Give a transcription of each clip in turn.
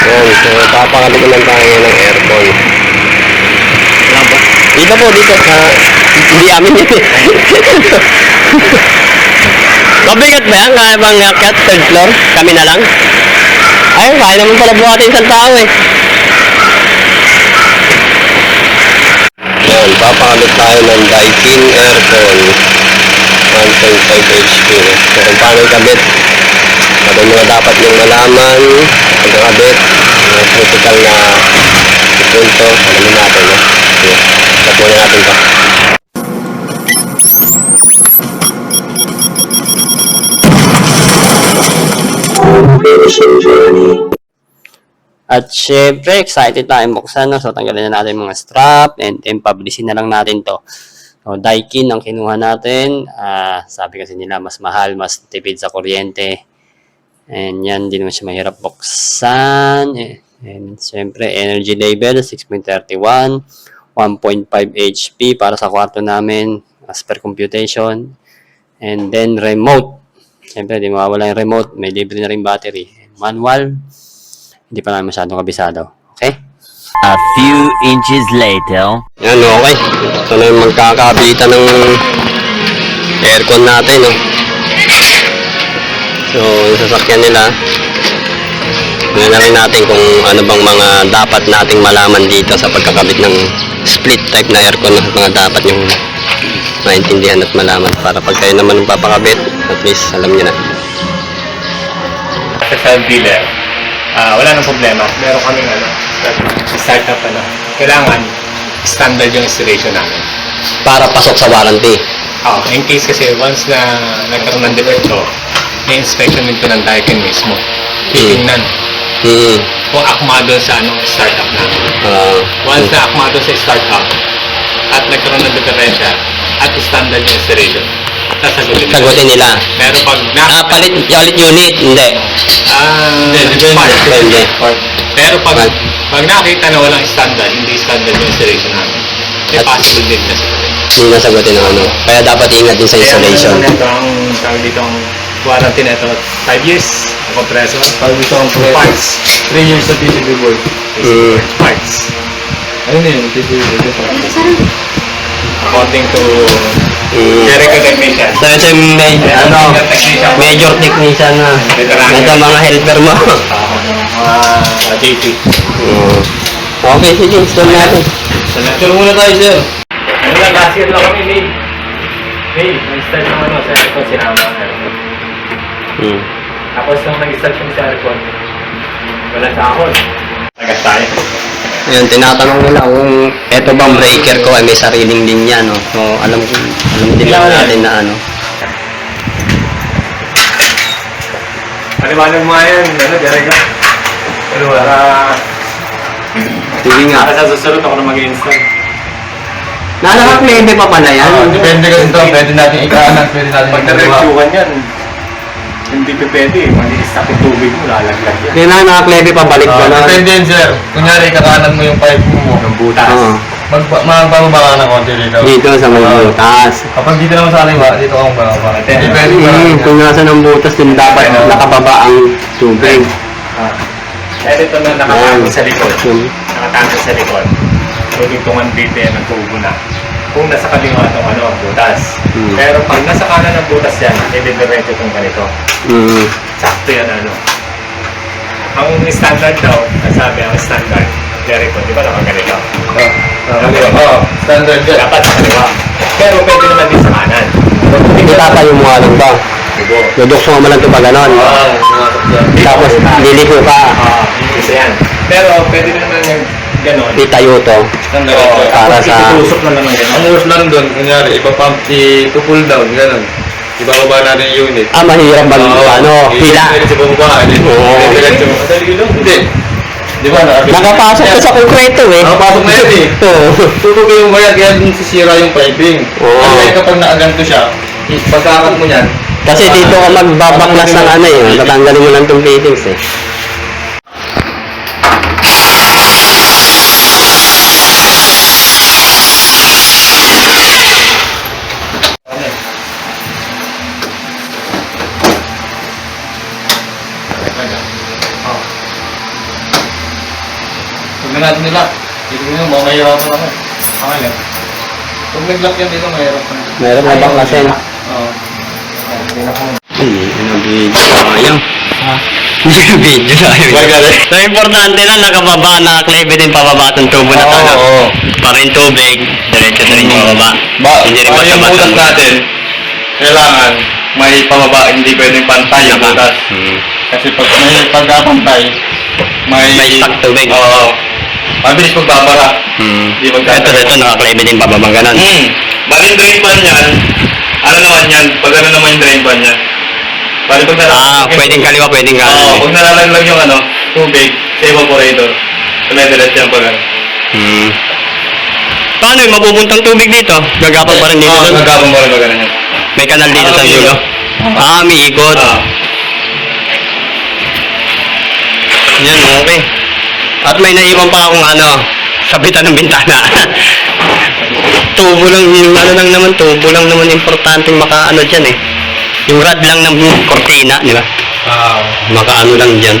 Yan, so papakalitan lang tayo ng aircon. Dito po, dito. sa hindi amin yun eh. Mabigat ba yan? Kaya bang akyat third floor? Kami na lang? Ay, kaya naman pala buhatin isang tao eh. Yan, papakalit tayo ng Daikin aircon. 1.5 HP. So, kung paano ikabit, ano mga dapat yung malaman, pagkakabit, mga critical na punto, alamin natin. No? Start muna natin to. At syempre, excited tayo buksan. No? So, tanggalin na natin yung mga strap and then publishin na lang natin to. So, Daikin ang kinuha natin. Ah, sabi kasi nila, mas mahal, mas tipid sa kuryente. And yan, hindi naman siya mahirap buksan. Eh, And syempre, energy label, 6.31. 1.5 HP para sa kwarto namin as per computation. And then, remote. Siyempre, di mawawala yung remote. May libre na rin battery. Manual. Hindi pa namin masyadong kabisado. Okay? A few inches later. Yan, okay. Ito na yung magkakabitan ng aircon natin, no? So, yung sasakyan nila, tingnan na rin natin kung ano bang mga dapat nating malaman dito sa pagkakabit ng split type na aircon, no? mga dapat yung maintindihan at malaman para pag kayo naman ang papakabit, at least alam niyo na. Sa time dealer, ah, wala nang problema. Meron kaming ano, startup ano. Kailangan standard yung installation namin. Para pasok sa warranty. Ah, in case kasi once na nagkaroon ng defecto, may inspection din po ng Daikin mismo. Titingnan Hmm. kung akma doon sa ano, startup namin. Ah, Once na akma doon sa startup at nagkaroon ng diferensya at standard installation, sasagutin nila. sagutin nila. Pero pag na... Ah, palit, palit unit. Hindi. Ah, part. Depende. Pero pag, Right. pag nakita na walang standard, hindi standard installation namin, At- possible din kasi. Hindi nasagutin ng ano. Kaya dapat ingat din sa installation. Kaya ito ang tawag dito ang warranty na ito, 5 years ang compressor, Pag gusto kong pre- parts, 3 years sa PCB board. Mm. parts. Ano na yun? PCB board. According to Mm. the recognition. So, ito yung may, ano, technician. major technician na. Ito mga helper mo. Ah, mga JP. Mm. Okay, sige. Install natin. Picture muna tayo, sir. Ano lang, last year lang kami, May. May, nag-start ng ano, sa aircon, sinama ang aircon. Mm. Tapos nung nag-start sa aircon, wala sa ahon. Agad tayo. Ayan, tinatanong nila kung eto bang breaker ko ay may sariling linya, no? So, alam ko, alam din lang natin na ano. Paliwanag mo nga yan, ano, direct ka. Pero para, Sige para nga. sa susunod ako na mag-install. Nalaka-plebe pa pala yan. Ah, depende kasi ito. Pwede natin ikaanan. Pwede natin Pag na-reviewan yan, hindi pa pwede. Mali-stack yung tubig mo, lalaglag yan. Hindi na naka-plebe pa, balik ka Ah, na. Depende yun, sir. Kunyari, kakaanan mo yung pipe mo. Ng butas. Oo. Mag Magbababa ka ng konti dito. Dito sa may Ah. butas. Kapag dito naman sa kaliwa, dito ka magbababa. Hindi pwede Hmm, ba? kung nasa ng butas, din dapat nakababa ang tubig. Ah. Kaya ito na nakatago sa likod. Yung- Nakatago sa likod. Pwede tungan dito yan ng tubo na. Kung nasa kaliwa itong ano, butas. Hmm. Pero pag nasa kanan ng butas yan, i-diretso itong ganito. Mm. Sakto yan ano. Ang standard daw, ang sabi ang standard, ganito, di ba naman ganito? Ah, Oo, standard yan. Dapat sa kaliwa. Pero pwede naman din sa kanan. Hindi tatayo mo lang ba? Dudukso mo lang ito pa ganon. Ah, yan. Tapos, liliko ka. Ah, isa yan. Pero pwede naman yung ganon. Itayo to. Standard Oo, yan. para tapos sa- itutusok na naman Ang ganon. rules lang doon, kunyari, ipapump, i-pull down, ganun. Ibababa natin yung unit. Ah, mahirap mag, Oo. ano, hila. Diretso bumaba. Hindi. Oo. Diretso. Madali lang. Hindi. Di ba? nakabit- Nakapasok ka sa konkreto eh. Nakapasok na yun eh. Oo. Tutok yung wire, kaya dun sisira yung piping. Oo. Kasi kapag naaganto siya, pagkakat mo niyan, Kasi dito ka magbabaklas ng ano eh. Tatanggalin mo lang itong fittings eh. Hindi natin nila. Hindi nyo, mga mahirapan ako. Okay lang. Pag nag-lock yan dito, mahirap na. Meron na bang kasi? Oo. Hmm, ano video sayang. Ha? video sayang. Magaling. So, importante na nakababa, nakaklebe din pababa itong tubo na to. Oo. Para yung tubig, diretso na rin yung bababa. Ba, Hindi rin yung butas natin, kailangan may pababa, hindi pwedeng pantay yung butas. Hmm. Kasi pag may pagkapantay, may... May stuck tubig. Oo. Mabilis magbabara. Hmm. Di magkano. Ito, ito, nakaklebe din pababa ganun. Hmm. Bali yung drain pan yan, ano naman yan, pag ano naman yung drain pan yan. Bali pag Ah, nalaglag, pwedeng kaliwa, pwedeng Oo, kanan. pag nalalaglag yung ano, tubig sa evaporator, tumidilat yan pag ano. Hmm. Paano yung mapupuntang tubig dito? Gagapag pa rin dito Oo, doon? nagkabang mo rin pag ano yan. May kanal dito Ah, sa may dulo? Ah, may ikot. Ah. Yan, okay. At may naiwan pa akong ano, sabitan ng bintana. tubo lang, yung ano lang naman, tubo lang naman importanteng makaano dyan eh. Yung rad lang ng kortina, di ba? Ah. Makaano lang dyan.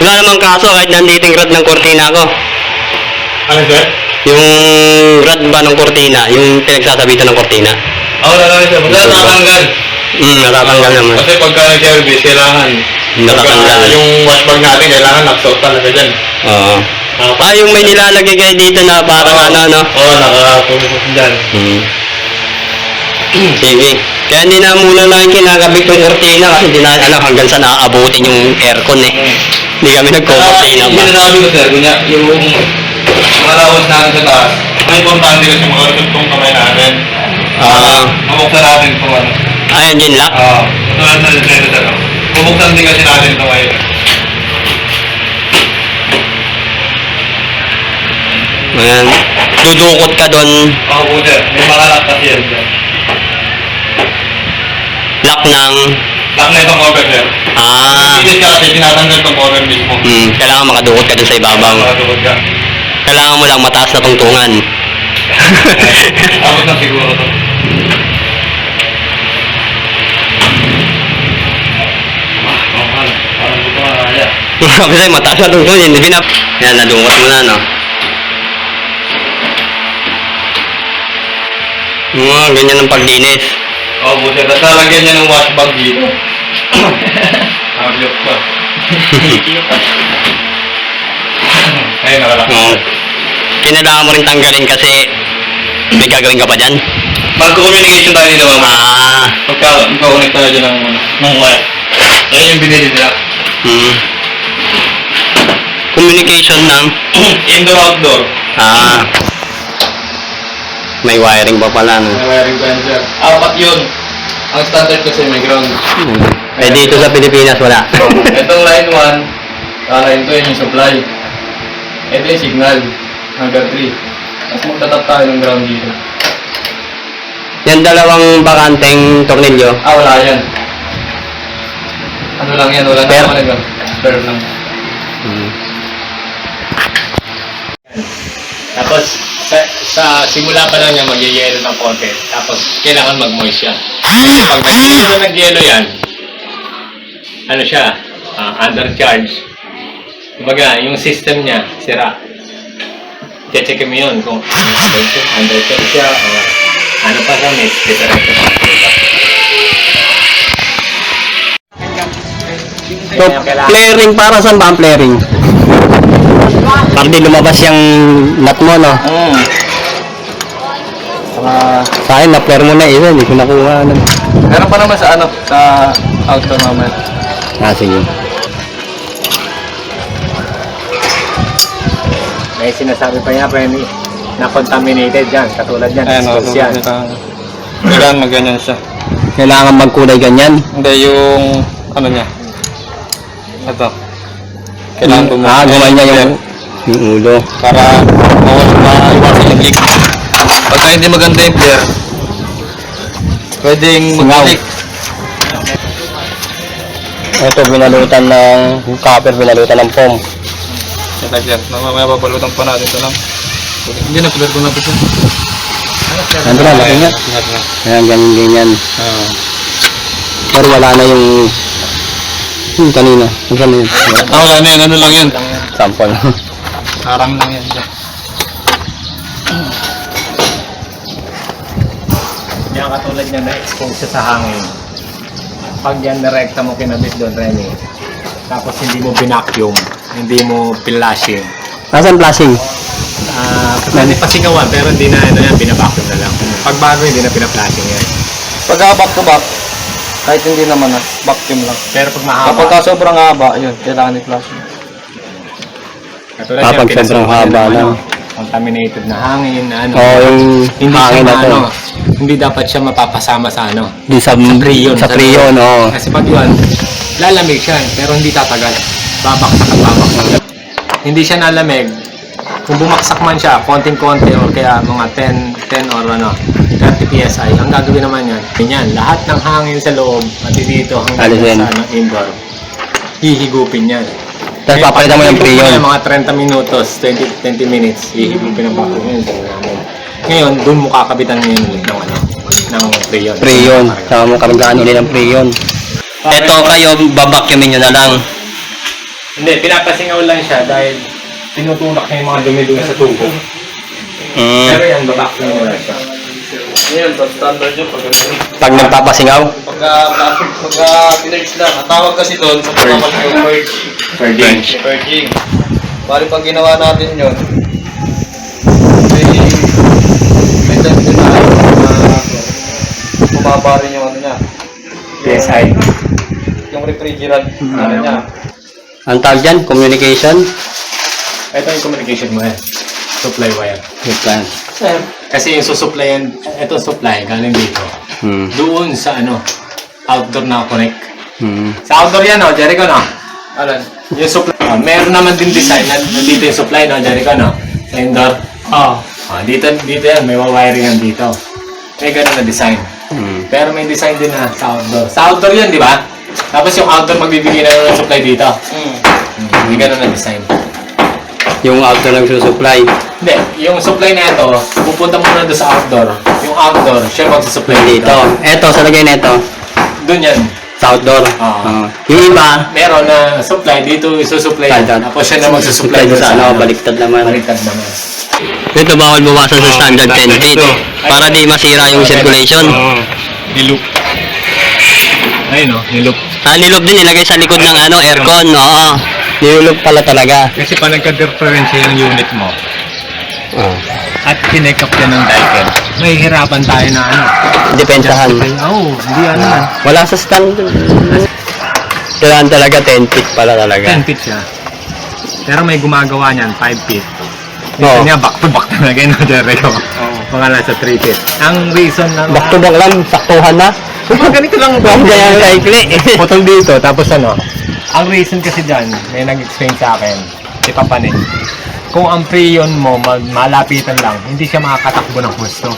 Wala namang kaso kahit nandito yung rad ng kortina ko. Ano sir? Yung rad ba ng kortina, yung pinagsasabitan ng kortina. Ah, wala lang sir. Wala natatanggal. Hmm, natatanggal naman. Kasi pagka nag-service, kailangan Natatanggal. pagka yung washbag natin, kailangan naksuot talaga dyan. Oo. Ah, yung may nilalagay kayo dito na parang ano, ano? Oo, oh, nakatulog dyan. Hmm. Sige. Kaya hindi na muna namin kinakabit yung kortina kasi hindi na, ano, hanggang sa naaabutin yung aircon eh. Hindi kami nagko-kortina Yung ba. sinasabi ko sir, kunya, yung mga lawas natin sa taas, may importante kasi makalusot tong kamay natin. Ah. Mabuksan natin itong ano. Ayan, yun lang. Ah, ito lang sa sir, sir. Mabuksan din kasi natin ito ngayon. Ayan. Dudukot ka doon, Ako po sir, may lock kasi yan sir. lock ng, Lock na itong cover sir. ah, Pilit ka kasi tinatanggal itong cover mismo. hmm, kailangan makadukot ka doon sa ibabaw. Makatulog ka. Kailangan mo lang mataas na tungtungan. Tapos na siguro to. Kasi mataas na tungtungan, hindi na. Yan, nadukot mo na, no? Mga ganyan ang paglinis. Oo, buti. Tapos lalagyan niya ng wash bag dito. Hablok pa. Ayun, nakalak. Oo. Kinailangan mo rin tanggalin kasi may gagawin ka pa dyan. Mag-communication tayo nila mama. Ah, Pagka ikaw-connect tayo dyan ng, ano, ng wire. Ayun yung binili nila. hmm. Communication ng, Indoor-outdoor. ah, may wiring pa pala, no? May wiring pa yan, sir. Apat yun. Ang standard kasi may ground. Eh, dito sa Pilipinas, wala. Itong line 1, ah, line 2 yun yung supply. Ito yung signal, number 3. Tapos magtatap tayo ng ground dito. Yan dalawang bakanteng tornilyo. Ah, wala yan. Ano lang yan, wala Spare? naman lang. Spare lang. Hmm. Tapos, sa, sa simula pa lang niya mag-yelo ng konti. Tapos, kailangan mag-moist siya. Kasi pag nag-yelo nag-yelo yan, ano siya, ah, undercharge. Kumbaga, yung system niya, sira. Check mo yun kung undercharge siya o ano pa siya, may different pa. So, flaring, para saan ba ang flaring? Para di lumabas yung nut mo, no? Oo. Sa akin, na-flare mo na isa, hindi ko nakuha. Ano. Meron pa naman sa ano, sa outdoor naman. Ah, sige. May sinasabi pa niya, pero na-contaminated yan. Katulad yan, exposed yan. Kailangan magganyan siya. Kailangan magkulay ganyan. Hindi, yung ano niya. Ito. Kailangan Hmm, gumawa. Ah, gumawa niya yung, yung ulo. Para mawala maiwasan yung leak. Pagka hindi maganda yung flare, pwedeng Singaw. mag-leak. Ito, binalutan ng yung copper, binalutan ng foam. Lagyan. Mamaya papalutan pa natin ito lang. Hindi na flare ko na ito. Nandun na, laki nga. Ingat na. Ayan, ganyan, ganyan. Ah. Pero wala na yung... Yung kanina. Yung kanina. Ah, wala na yan. Ano lang yan? Sample. Harang lang yan. Yan katulad niya na-expose siya sa hangin. Pag yan direkta mo kinabit doon, Remy, tapos hindi mo binacuum, hindi mo pinlashing, Nasaan flashing? Ah, pwede pasingawan pero hindi na ano yan, binabacuum na lang. Pag bago hindi na pinaplashing yan. Pagka back to back, kahit hindi naman na, vacuum lang. Pero pag mahaba, Kapag ka sobrang haba, yun, kailangan i-flash. katulad Ah, yan, pag sobrang pinasukan haba ng, lang. Ano, contaminated na hangin, na ano. Oo, yung hindi hangin siya na to. ano, hindi dapat siya mapapasama sa ano. Di sa, prion. Sa prion, oo. Kasi pag yun, lalamig siya, pero hindi tatagal. Babaksak at babaksak. Hindi siya nalamig. Kung bumaksak man siya, konting-konti or kaya mga 10, 10 or ano, 30 PSI, ang gagawin naman yan, ganyan, lahat ng hangin sa loob at dito hanggang sa ano, indoor, hihigupin yan. Tapos papalitan mo yung prion. yan, Mga 30 minutos, 20, 20 minutes, hihigupin ang vacuum yun. Ngayon, doon mo kakabitan ngayon ulit ng ano, ng prion. Prion. Sama mo kargaan ulit ng prion. Ito kayo, babacuumin nyo na lang. Hindi, pinapasingaw lang siya dahil tinutulak niya yung mga dumi doon sa tubo. Mm. Pero yan, babaksin mo lang siya. Yun, standard yun pag. Pag nagpapasingaw, Pagka, pagka pinerge lang, ang tawag kasi doon sa pagkakas yung purge. Purging. Purging. Bali pag ginawa natin yun, may, may time din na uh, bumaba rin yung ano niya, PSI. yung refrigerant, ano niya. ang tawag dyan, communication. Ito yung communication mo eh. Supply wire. Yung plan. Kasi yung susuplayan, ito supply, galing dito. Hmm. Doon sa ano, outdoor na connect. Hmm. Sa outdoor yan, no? Jericho, no? Alan? Yung supply. Ah, meron naman din design na nandito yung supply, no? Jericho, no? Sa indoor. Oo. Ah, dito, dito yan, may wiring yan dito. May ganun na design. Hmm. Pero may design din na sa outdoor. Sa outdoor yan, di ba? Tapos yung outdoor magbibigay na ng supply dito. Hmm. May ganun na design. Yung outdoor nagsusupply. Hindi, yung supply na ito, pupunta muna doon sa outdoor. Yung outdoor, siya magsusupply dito. Dito. Eto, sa lagay na ito. Doon yan. Sa outdoor. Oo. Oo. Yung iba, Meron na supply, dito isusupply. Tapos siya na magsusupply supply doon sa ano, baliktad naman. Baliktad naman. Ito bawal bawasan sa standard 10 feet. Para di masira yung circulation. Niloop. Ayun o, niloop. Ah, nilob din ilagay sa likod ng ano, aircon. Oo. Nilob pala talaga. Kasi pag nagka-difference yung unit mo, Oo. at kinake up yan ng diker, may hirapan tayo na ano. Depensahan. Ay, Oo, oh, hindi ano yan. Wala sa standard. Kailangan talaga 10 feet pala talaga. 10 feet siya. Pero may gumagawa niyan, 5 feet. Oo. Minsan niya, back to back talaga yun, Jericho. Mga nasa 3 feet. Ang reason na... Back to back lang, saktuhan na. Kung ganito lang ba? Ganyan likely. Putol dito, tapos ano? Ang reason kasi dyan, may nag-explain sa akin, si Papanin, kung ang prion mo mag malapitan lang, hindi siya makakatakbo ng husto.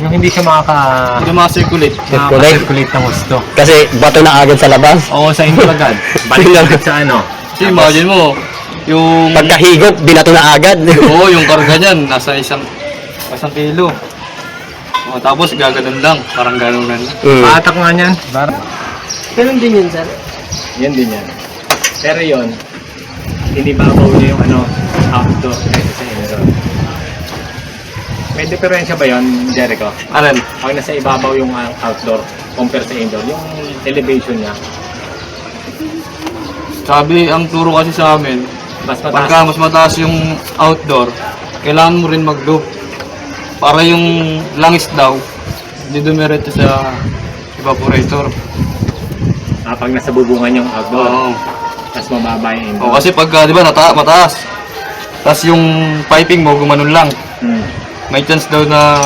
Yung hindi siya makaka... Hindi makasirculate. Makaka-circulate ng husto. Kasi bato na agad sa labas. Oo, sa inyo agad. Balik ulit sa ano. Kasi imagine mo, yung... Pagkahigop, binato na agad. Oo, yung karga niyan, nasa isang... Isang kilo. O, tapos gaganon lang, parang ganon lang. Mm. Paatak nga niyan. Ganun din yun, sir. Yan din yan. Pero yun, inibabaw niya yung ano, outdoor kaysa sa indoor. May diferensya ba yun, Jericho? Alan? Pag nasa ibabaw yung uh, outdoor compare sa indoor, yung elevation niya, Sabi, ang turo kasi sa amin, mas mataas. pagka mas mataas yung outdoor, kailangan mo rin mag-loop. Para yung langis daw, hindi dumiretso sa evaporator. Ah, pag nasa bubungan yung outdoor, Oo. mas mababa yung indoor. O, kasi pagka, di ba, nata mataas. Tapos yung piping mo, gumanon lang. Hmm. May chance daw na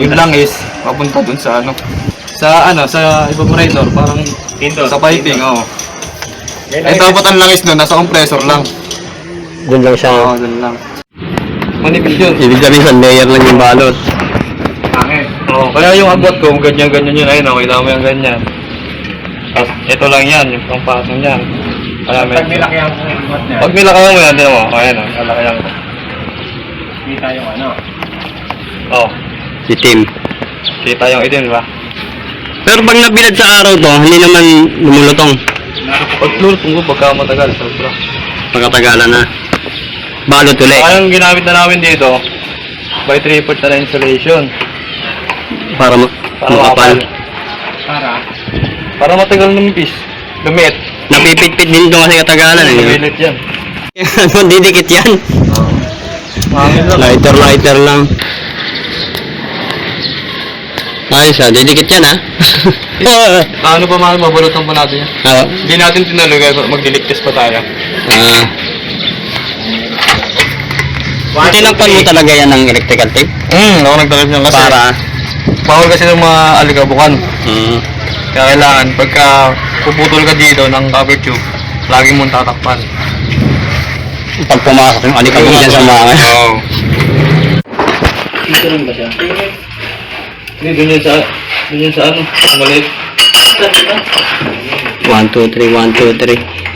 yung langis, papunta dun sa ano. Sa ano, sa evaporator, parang Indoor. sa piping, oo. Eh, langis- dapat ang langis nun, nasa compressor lang. Doon lang siya. Oo, dun lang. Manipis yun. Ibig sabihin sa layer lang yung balot. Pangit. Oo, kaya yung abot ko, ganyan-ganyan yun. Ayun, okay lang mo yung ganyan. Tapos, ito lang yan, yung pangpasong yan. Kaya Pag medyo- nilaki ang ingot niya, Pag nilakayan mo yan, din mo. Ayan, oh, nilakayan ko. kita yung ano. Oo, Itim. kita yung itim, di ba? Pero pag nabilad sa araw to, hindi naman lumulutong. Pag lulutong ko, pagka matagal, sobra. Pagkatagalan na. balot ulit. Ang ginamit na namin dito, by 3 foot na insulation. Para, ma- Para makapal. makapal. Para? Para matagal lumipis. Lumit. Napipitpit din ito kasi katagalan. Eh. Lumilit yan. ano, didikit yan. Lighter, lighter lang. Ayos ah, didikit yan ah. Ano pa mahal, mabulutan pa natin yan. Ah, Hindi natin tinuloy, magdiliktis pa tayo. ah. Tinakpan mo talaga yan ng electrical tape? Hmm, ako nagtakip niyan kasi Para, bawal kasi ng mga alikabukan. mm, Kaya kailangan, pagka puputol ka dito ng cover tube, lagi mong tatakpan. pag pumasok yung alikabok dyan sa mga... Oo. Dito lang ba siya? Hindi, dun yun sa, dun yun sa ano, maliit. 1, 2, 3, 1, 2, 3.